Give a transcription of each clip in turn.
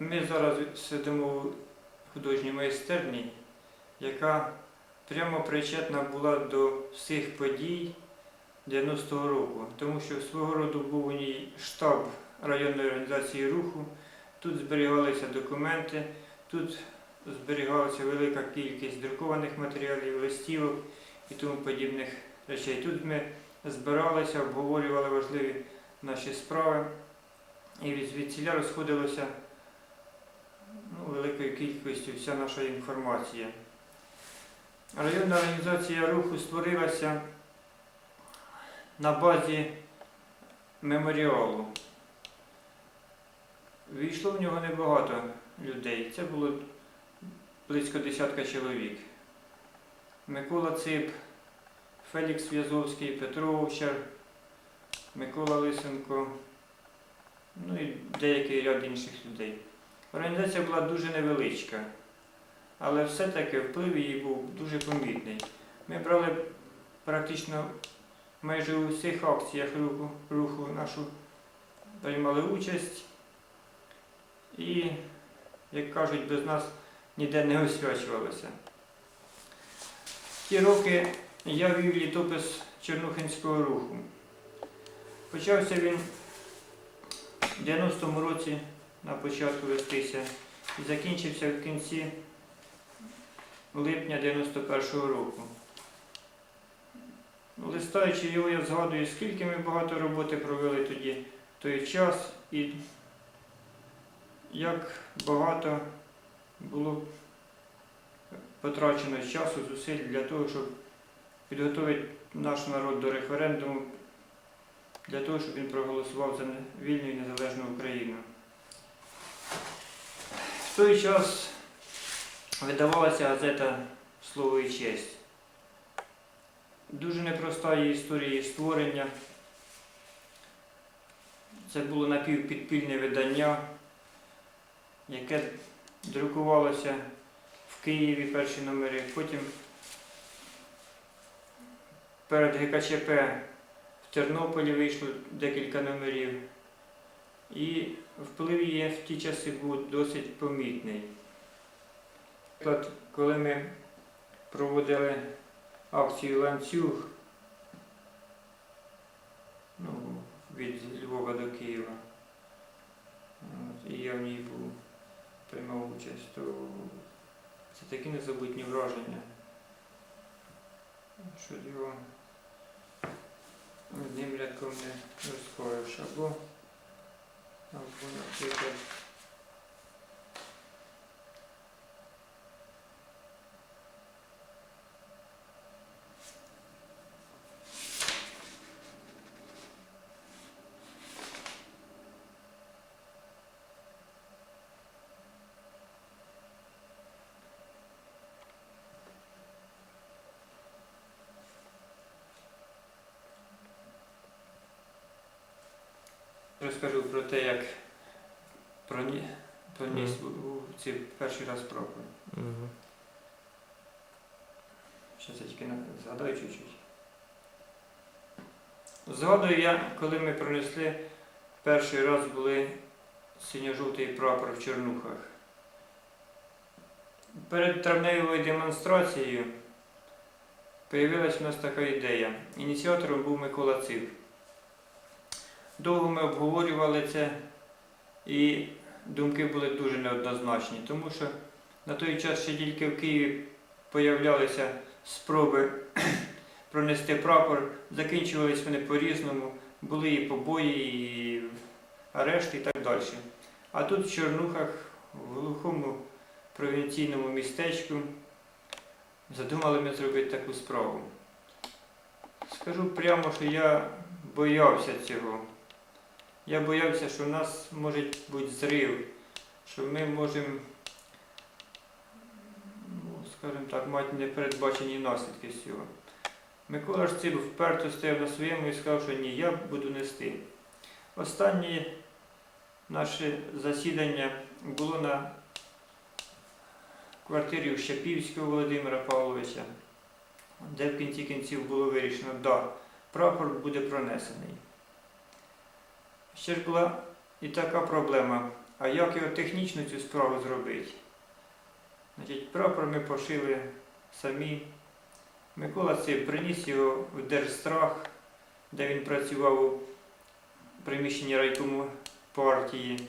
Ми зараз сидимо у художній майстерні, яка прямо причетна була до всіх подій 90-го року, тому що свого роду був у ній штаб районної організації руху, тут зберігалися документи, тут зберігалася велика кількість друкованих матеріалів, листівок і тому подібних речей. Тут ми збиралися, обговорювали важливі наші справи, і звідсіля розходилося великою кількістю вся наша інформація. Районна організація руху створилася на базі меморіалу. Війшло в нього небагато людей. Це було близько десятка чоловік. Микола Цип, Фелікс В'язовський, Петро Овчар, Микола Лисенко, ну і деякий ряд інших людей. Організація була дуже невеличка, але все-таки вплив її був дуже помітний. Ми брали практично майже у всіх акціях руху, руху нашу приймали участь і, як кажуть, без нас ніде не освячувалося. Ті роки я вів літопис Чернухинського руху. Почався він в 90-му році на початку вестися і закінчився в кінці липня 91-го року. Листаючи його, я згадую, скільки ми багато роботи провели тоді той час і як багато було потрачено часу, зусиль для того, щоб підготувати наш народ до референдуму, для того, щоб він проголосував за вільну і незалежну Україну. В той час видавалася газета Слово і честь. Дуже непроста її історія створення. Це було напівпідпільне видання, яке друкувалося в Києві перші номери, потім перед ГКЧП в Тернополі вийшло декілька номерів. І вплив її в ті часи був досить помітний. Наприклад, коли ми проводили акцію ланцюг ну, від Львова до Києва, і я в ній був, приймав участь, то це такі незабутні враження, що його одним рядком не розкоїш. Або, або, наприклад, Розкажу про те, як проні- проніс у, у ці перший раз проповідь. Угу. Зараз я тільки згадаю чуть-чуть. Згадую я, коли ми пронесли перший раз були синьо-жовтий прапор в Чернухах. Перед травневою демонстрацією появилась у нас така ідея. Ініціатором був Микола Цив. Довго ми обговорювали це, і думки були дуже неоднозначні, тому що на той час ще тільки в Києві появлялися спроби пронести прапор, закінчувались вони по-різному, були і побої, і арешти і так далі. А тут в Чорнухах, в глухому провінційному містечку, задумали ми зробити таку справу. Скажу прямо, що я боявся цього. Я боявся, що в нас може бути зрив, що ми можемо, ну, скажімо так, мати непередбачені наслідки з цього. Микола ж Циб вперто стояв на своєму і сказав, що ні, я буду нести. Останнє наше засідання було на квартирі у Щепівського Володимира Павловича, де в кінці кінців було вирішено, да, прапор буде пронесений. Ще ж була і така проблема. А як його технічно цю справу зробити? Значить, прапор ми пошили самі. Микола Цip приніс його в Держстрах, де він працював у приміщенні райкому партії.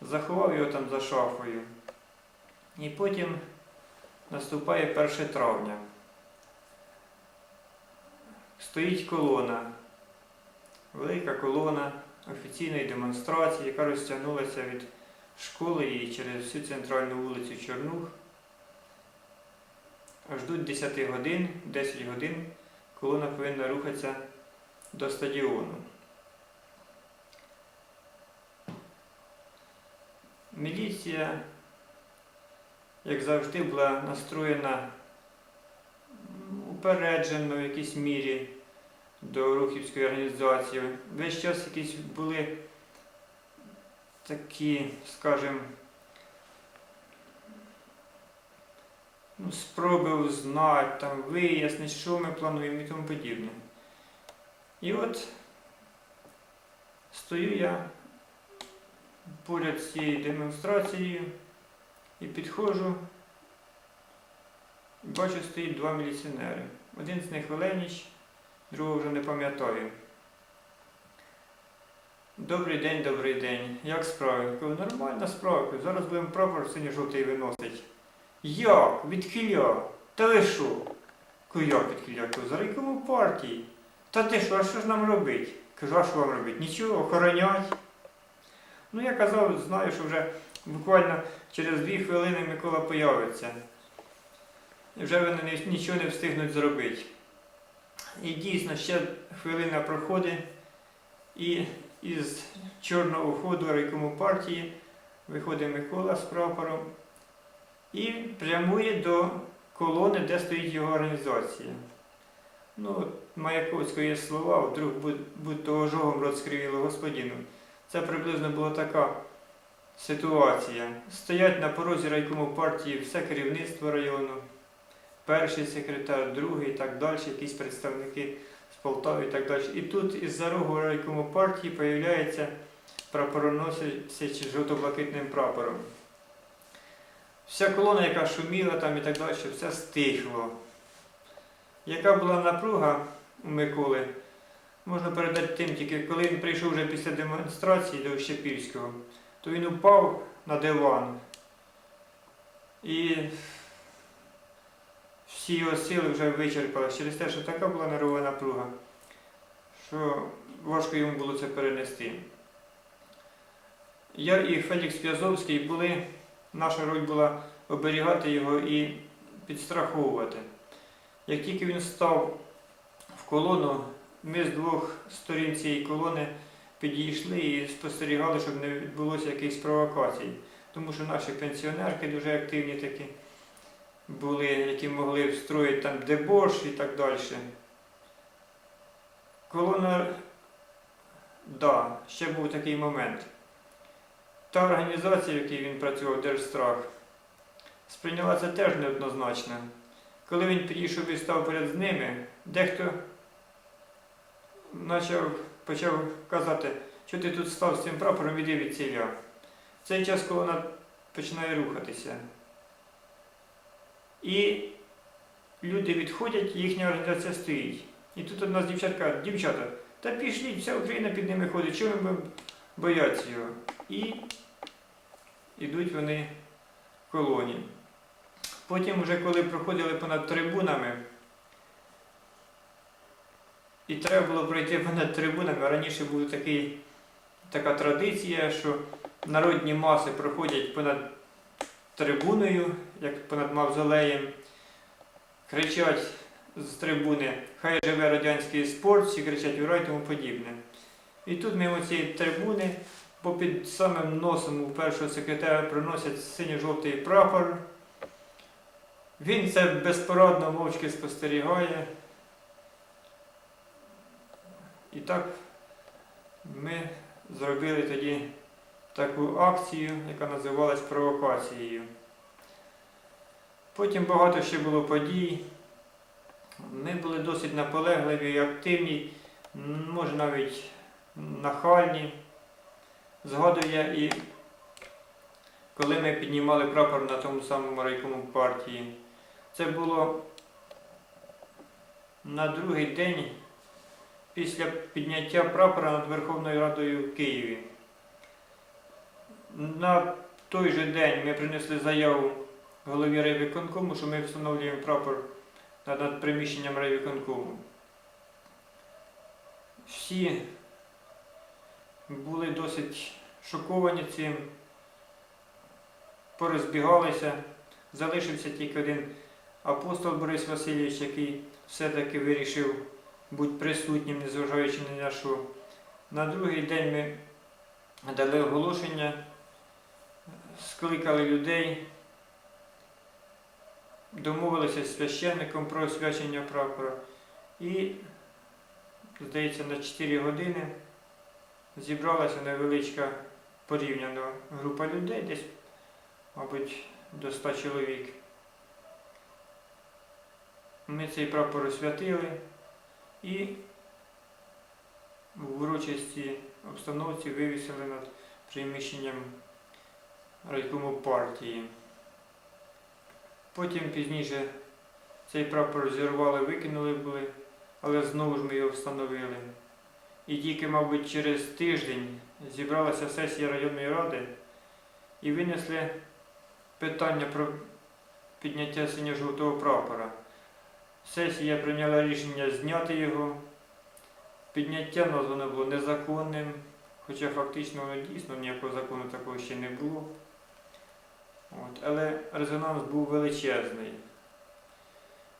Заховав його там за шафою. І потім наступає 1 травня. Стоїть колона, велика колона офіційної демонстрації, яка розтягнулася від школи і через всю центральну вулицю Чорнух. Ждуть 10 годин, 10 годин колона повинна рухатися до стадіону. Міліція, як завжди, була настроєна упереджено в якійсь мірі до рухівської організації. Весь час якісь були такі, скажімо, ну, спроби узнати, там, вияснити, що ми плануємо і тому подібне. І от стою я поряд з цією демонстрацією і підходжу, і бачу, стоїть два міліціонери. Один з них Оленіч, другого вже не пам'ятаю. Добрий день, добрий день. Як справи? Кажу, нормальна справа. Кажу, Зараз будемо прапор синьо-жовтий виносити. Як? Відхиля? Та ви що? Кажу, як відхиля? Кажу, за райкому партії. Та ти що, а що ж нам робити? Кажу, а що вам робити? Нічого, охоронять. Ну, я казав, знаю, що вже буквально через дві хвилини Микола появиться. І вже вони нічого не встигнуть зробити. І дійсно ще хвилина проходить, і із чорного ходу райкому партії виходить Микола з прапором і прямує до колони, де стоїть його організація. Ну, Маяковського є слова, вдруг будь, будь то ожогом рот скривіло господину. Це приблизно була така ситуація. Стоять на порозі райкому партії все керівництво району, перший секретар, другий і так далі, якісь представники з Полтави і так далі. І тут із-за рогу райкому партії появляється прапороносець жовто-блакитним прапором. Вся колона, яка шуміла там і так далі, все стихло. Яка була напруга у Миколи, можна передати тим, тільки коли він прийшов вже після демонстрації до Щепільського, то він упав на диван. І всі його сили вже вичерпалися через те, що така була нервова напруга, що важко йому було це перенести. Я і Фелікс П'язовський були, наша роль була оберігати його і підстраховувати. Як тільки він став в колону, ми з двох сторін цієї колони підійшли і спостерігали, щоб не відбулося якихось провокацій. Тому що наші пенсіонерки дуже активні такі були, які могли встроїти там дебош і так далі. Колона, да, ще був такий момент. Та організація, в якій він працював, Держстрах, сприйняла це теж неоднозначно. Коли він підійшов і став перед ними, дехто почав, почав казати, що ти тут став з цим прапором, іди від ціля. В цей час колона починає рухатися. І люди відходять, їхня організація стоїть. І тут одна з дівчат каже, дівчата, та пішліть, вся Україна під ними ходить, чого ми будемо боятися його? І йдуть вони в колоні. Потім, вже коли проходили понад трибунами, і треба було пройти понад трибунами, раніше була така традиція, що народні маси проходять понад трибуною, як понад мавзолеєм, кричать з трибуни Хай живе радянський спорт, всі кричать ура і тому подібне. І тут мимо цієї трибуни, попід самим носом у першого секретаря приносять синьо-жовтий прапор. Він це безпорадно мовчки спостерігає. І так ми зробили тоді таку акцію, яка називалась провокацією. Потім багато ще було подій. Ми були досить наполегливі і активні, може навіть нахальні. Згадую я і коли ми піднімали прапор на тому самому райкому партії. Це було на другий день після підняття прапора над Верховною Радою в Києві. На той же день ми принесли заяву голові райвиконкому, що ми встановлюємо прапор над приміщенням райвиконкому. Всі були досить шоковані цим, порозбігалися. Залишився тільки один апостол Борис Васильович, який все-таки вирішив бути присутнім, незважаючи на що. На другий день ми дали оголошення, скликали людей, домовилися з священником про освячення прапора і, здається, на 4 години зібралася невеличка порівняна група людей, десь, мабуть, до 100 чоловік. Ми цей прапор освятили і в урочистій обстановці вивісили над приміщенням райкому партії. Потім пізніше цей прапор зірвали, викинули були, але знову ж ми його встановили. І тільки, мабуть, через тиждень зібралася сесія районної ради і винесли питання про підняття синьо-жовтого прапора. Сесія прийняла рішення зняти його. Підняття названо було незаконним, хоча фактично воно дійсно ніякого закону такого ще не було. От, але резонанс був величезний.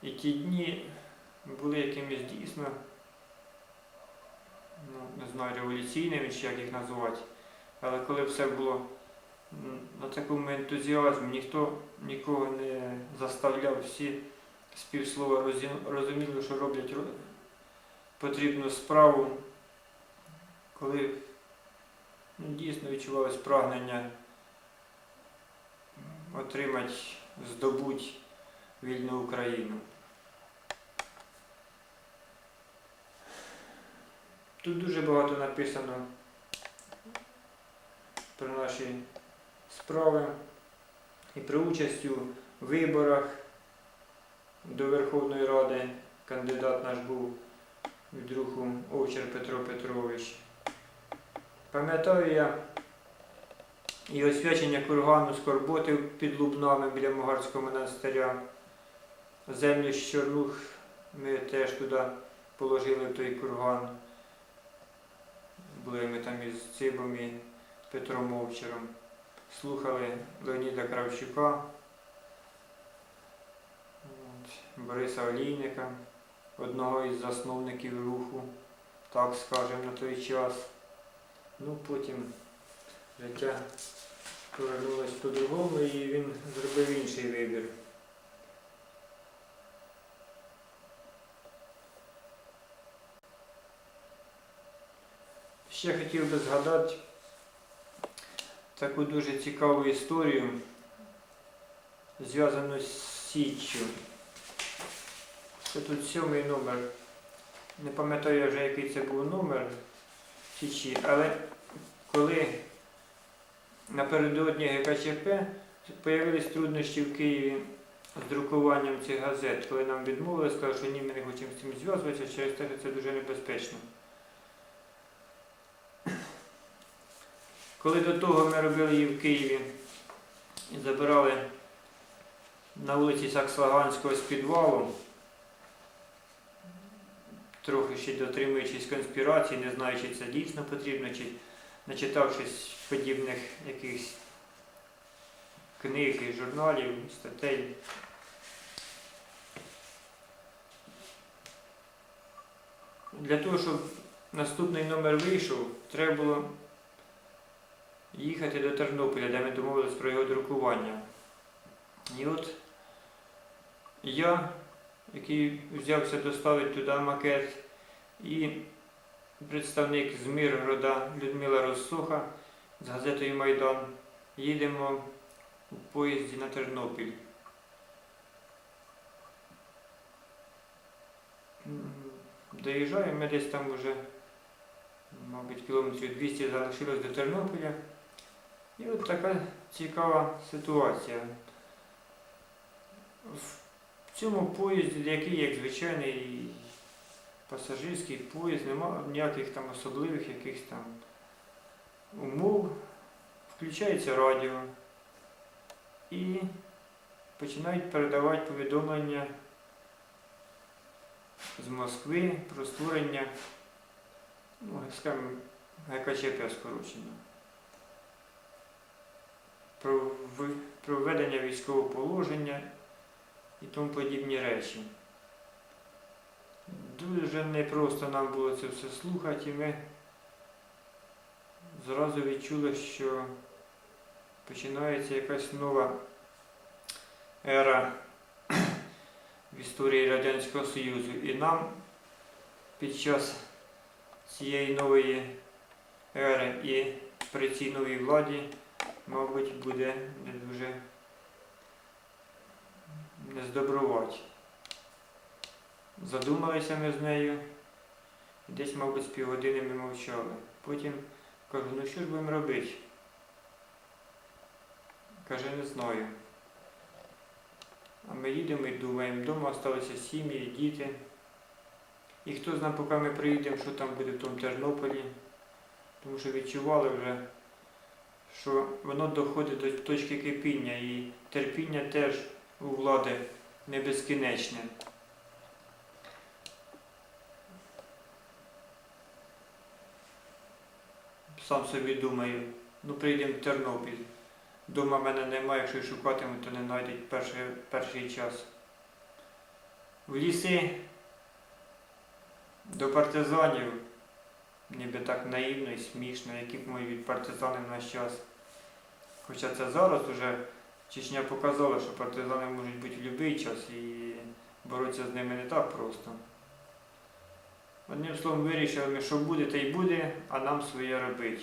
І ті дні були якимись дійсно, ну, не знаю, революційними чи як їх називати. Але коли все було на такому ентузіазмі, ніхто нікого не заставляв, всі з півслова розуміли, що роблять потрібну справу, коли ну, дійсно відчувалось прагнення отримати, здобути вільну Україну. Тут дуже багато написано про наші справи і про участь у виборах до Верховної Ради. Кандидат наш був від руху Овчар Петро Петрович. Пам'ятаю я і освячення кургану Скорботи під Лубнами біля Могарського монастиря. Землю з Чорнух ми теж туди положили в той курган. Були ми там із Цибом і Петром Овчаром. Слухали Леоніда Кравчука, Бориса Олійника, одного із засновників руху, так скажемо, на той час. Ну, потім життя повернулось по-другому і він зробив інший вибір. Ще хотів би згадати таку дуже цікаву історію, зв'язану з Січчю. Це тут сьомий номер. Не пам'ятаю вже, який це був номер Січі, але коли напередодні ГКЧП з'явились труднощі в Києві з друкуванням цих газет, коли нам відмовили, сказали, що ні, ми не хочемо з цим зв'язуватися, через те, що це дуже небезпечно. Коли до того ми робили її в Києві і забирали на вулиці Сакслаганського з підвалу, трохи ще дотримуючись конспірації, не знаю, чи це дійсно потрібно, чи начитавшись подібних якихось книг і журналів, статей. Для того, щоб наступний номер вийшов, треба було їхати до Тернополя, де ми домовились про його друкування. І от я, який взявся доставити туди макет, і представник з Миргорода Людмила Розсуха з газетою Майдан їдемо у поїзді на Тернопіль. Доїжджаємо, ми десь там вже, мабуть, кілометрів 200 залишилось до Тернополя. І от така цікава ситуація. В цьому поїзді, який як звичайний пасажирський поїзд, немає ніяких там особливих якихось там умов. Включається радіо і починають передавати повідомлення з Москви про створення, ну, скажімо, ГКЧП ви- про введення військового положення і тому подібні речі. Дуже непросто нам було це все слухати, і ми зразу відчули, що починається якась нова ера в історії Радянського Союзу. І нам під час цієї нової ери і при цій новій владі, мабуть, буде не дуже нездобрувати. Задумалися ми з нею, десь, мабуть, з півгодини ми мовчали. Потім кажу, ну що ж будемо робити? Каже, не знаю. А ми їдемо і думаємо, вдома залишилися сім'ї, діти. І хто знає, поки ми приїдемо, що там буде в тому Тернополі. Тому що відчували вже, що воно доходить до точки кипіння і терпіння теж у влади не безкінечне. Сам собі думаю, ну прийдемо в Тернопіль. Дома мене немає, якщо й шукатимуть, то не знайдуть перший, перший час. В ліси до партизанів, ніби так наївно і смішно, які б від партизани в наш час. Хоча це зараз уже Чечня показала, що партизани можуть бути в будь-який час і боротися з ними не так просто. Одним словом, вирішили що буде, те й буде, а нам своє робити.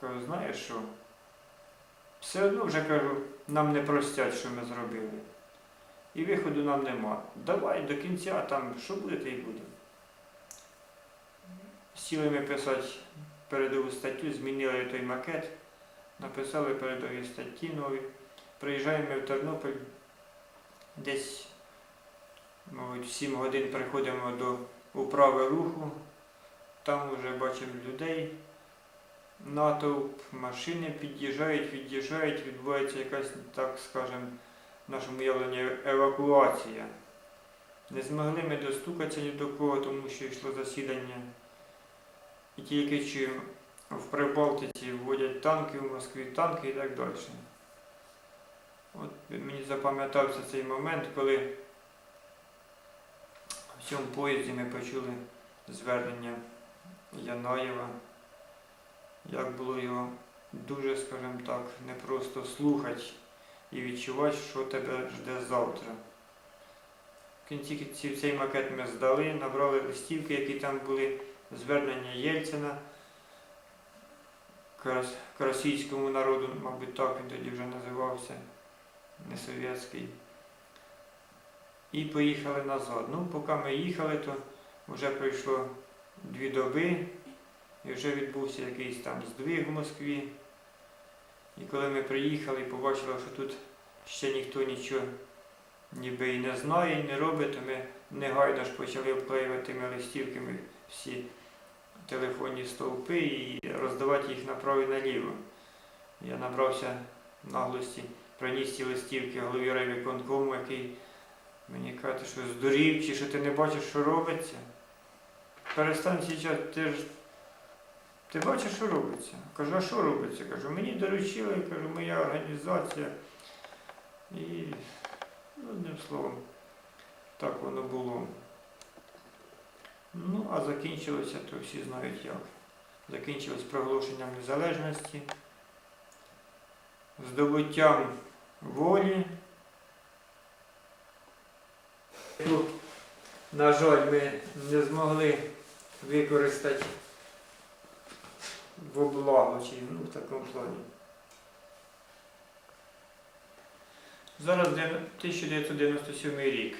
Кажу, знаєш що? Все одно вже кажу, нам не простять, що ми зробили. І виходу нам нема. Давай до кінця там, що буде, те й буде. Сіли ми писати передову статтю, змінили той макет, написали передові статті нові. Приїжджаємо в Тернопіль, десь, мабуть, в 7 годин приходимо до управи руху, там вже бачимо людей, натовп, машини під'їжджають, від'їжджають, відбувається якась, так скажемо, в нашому явленні евакуація. Не змогли ми достукатися ні до кого, тому що йшло засідання. І тільки чуємо, в Прибалтиці вводять танки в Москві, танки і так далі. От мені запам'ятався цей момент, коли в цьому поїзді ми почули звернення Янаєва, як було його дуже, скажімо так, непросто слухати і відчувати, що тебе жде завтра. В кінці кінців цей макет ми здали, набрали листівки, які там були, звернення Єльцина к російському народу, мабуть, так він тоді вже називався, не совєтський. І поїхали назад. Ну, поки ми їхали, то вже пройшло дві доби, і вже відбувся якийсь там здвиг в Москві. І коли ми приїхали і побачили, що тут ще ніхто нічого ніби і не знає, і не робить, то ми негайно ж почали обклеювати тими листівками всі телефонні стовпи і роздавати їх направо і наліво. Я набрався наглості, приніс ці листівки голові райвиконкому, який мені каже, що здурів, чи що ти не бачиш, що робиться. Перестань зараз, ти ж ти бачиш, що робиться? Кажу, а що робиться? Кажу, мені доручили, кажу, моя організація. І, одним словом, так воно було. Ну, а закінчилося, то всі знають як. Закінчилось проголошенням незалежності, здобуттям волі. Яку, На жаль, ми не змогли використати в облагу чи ну, в такому плані. Зараз 1997 рік.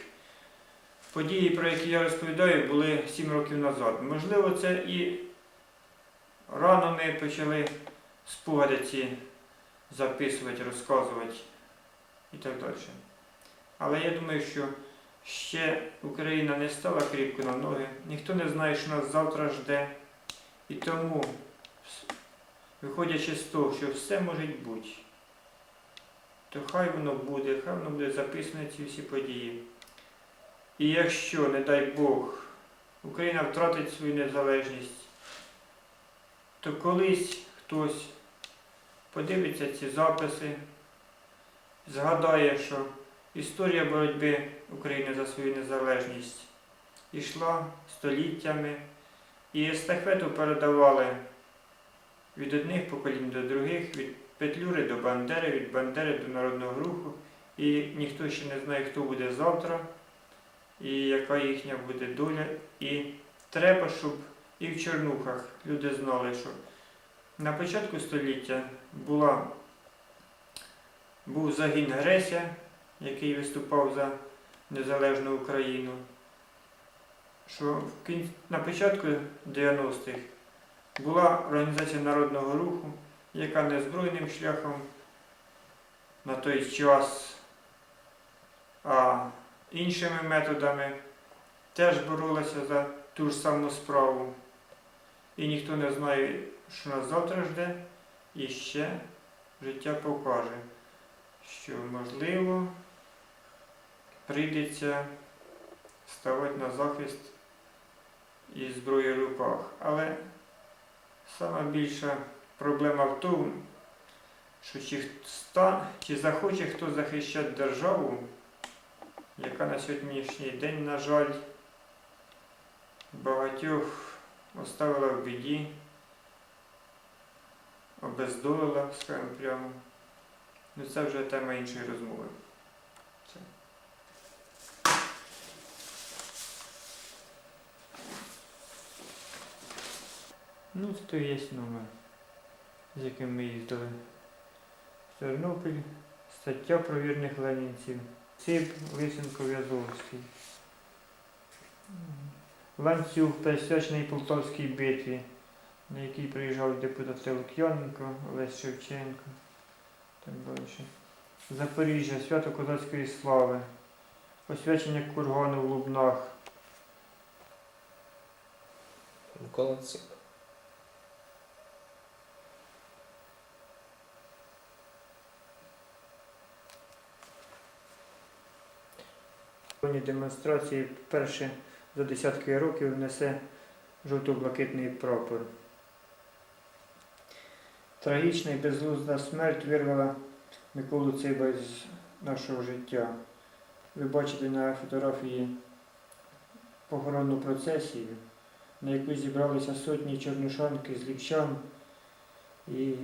Події, про які я розповідаю, були 7 років назад. Можливо, це і рано ми почали спогади ці записувати, розказувати і так далі. Але я думаю, що ще Україна не стала кріпко на ноги, ніхто не знає, що нас завтра жде. І тому, виходячи з того, що все може бути, то хай воно буде, хай воно буде записано ці всі події. І якщо, не дай Бог, Україна втратить свою незалежність, то колись хтось подивиться ці записи, згадає, що історія боротьби України за свою незалежність йшла століттями, і естафету передавали від одних поколінь до других, від Петлюри до Бандери, від Бандери до Народного руху. І ніхто ще не знає, хто буде завтра, і яка їхня буде доля. І треба, щоб і в Чорнухах люди знали, що на початку століття була, був загін Греся, який виступав за незалежну Україну. Що на початку 90-х була організація народного руху, яка незбройним шляхом на той час, а іншими методами теж боролася за ту ж саму справу. І ніхто не знає, що нас завтра жде, і ще життя покаже, що можливо прийдеться ставати на захист із зброєю в руках. Але сама більша проблема в тому, що чи, ста, чи захоче хто захищати державу, яка на сьогоднішній день, на жаль, багатьох оставила в біді, обездолила, скажімо прямо. Ну це вже тема іншої розмови. Ну, то є номер, з яким ми їздили. Тернопіль, стаття про вірних ленінців. Цип Лисенко В'язовський. Ланцюг присвячений Полтавській битві, на який приїжджав депутат Лук'яненко, Олесь Шевченко. Так далі. Запоріжжя, свято козацької слави, освячення кургану в Лубнах, Микола. Сьогодні демонстрації вперше за десятки років несе жовто-блакитний прапор. Трагічна і безглузда смерть вирвала Миколу Циба з нашого життя. Ви бачите на фотографії похоронну процесію, на яку зібралися сотні чорнушанки з ліпчан і